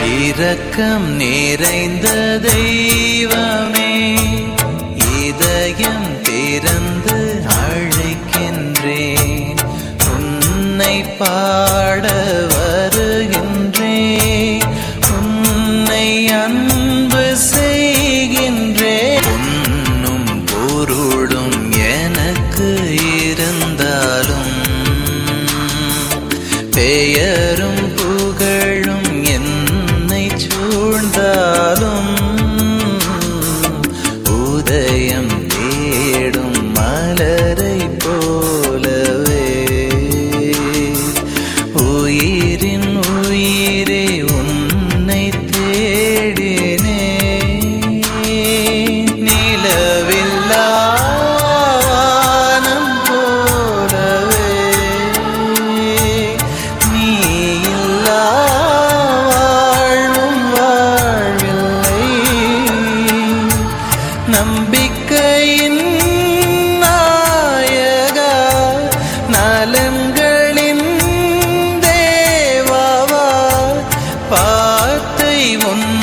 இரக்கம் நிறைந்த தெய்வமே இதயம் திறந்து அழைக்கின்றேன். உன்னை பாட வருகின்றேன். உன்னை அன்பு செய்கின்றேன். உன்னும் பொருளும் எனக்கு இருந்தாலும் பெயரும் புகழும் நீரே உன்னை தேடினே. நிலவில்லா போலவே. நீ இல்லா வாழும் வாழ்வில்லை. நம்பிக்கையின் ஒன்று